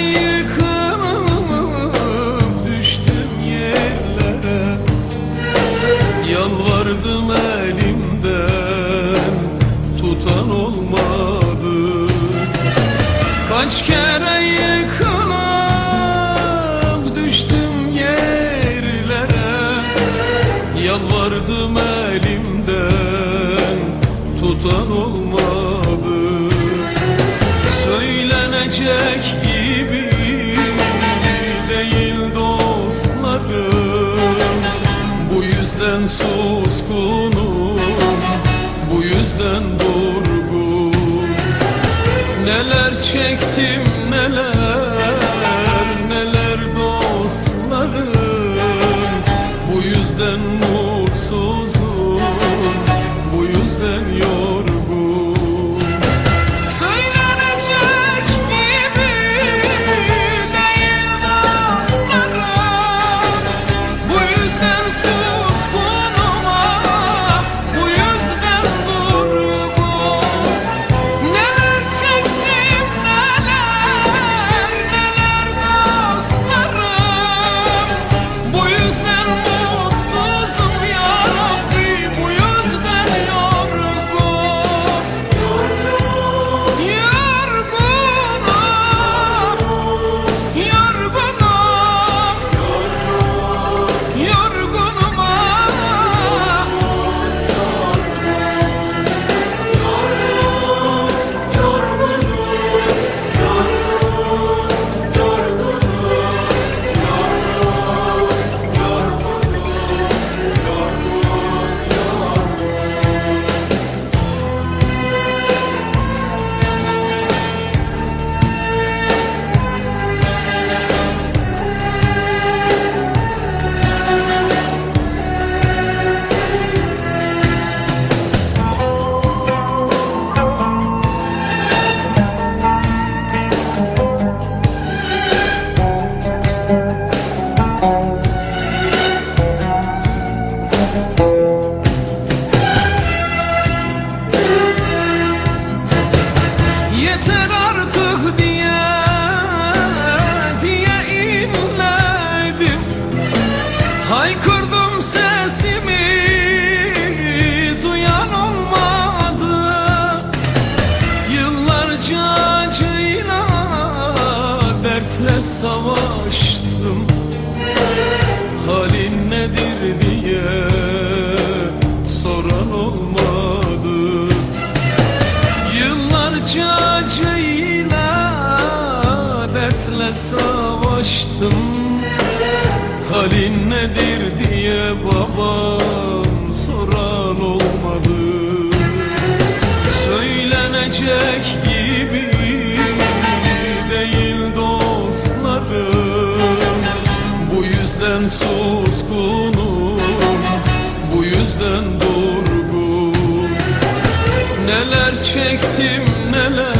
yıkılıp düştüm yerlere. Yalvardım elimden tutan olmadı. Kaç kere yıkılıp düştüm yerlere. Yalvardım elimden tutan olmadı. Söylenecek suskunum Bu yüzden durgun Neler çektim neler neler dostlarım. Bu yüzden mutsuzum Bu yüzden yorgun dertle savaştım. Halin nedir diye soran olmadı. Yıllarca acıyla dertle savaştım. Halin nedir diye babam soran olmadı. Söylenecek Neler çektim neler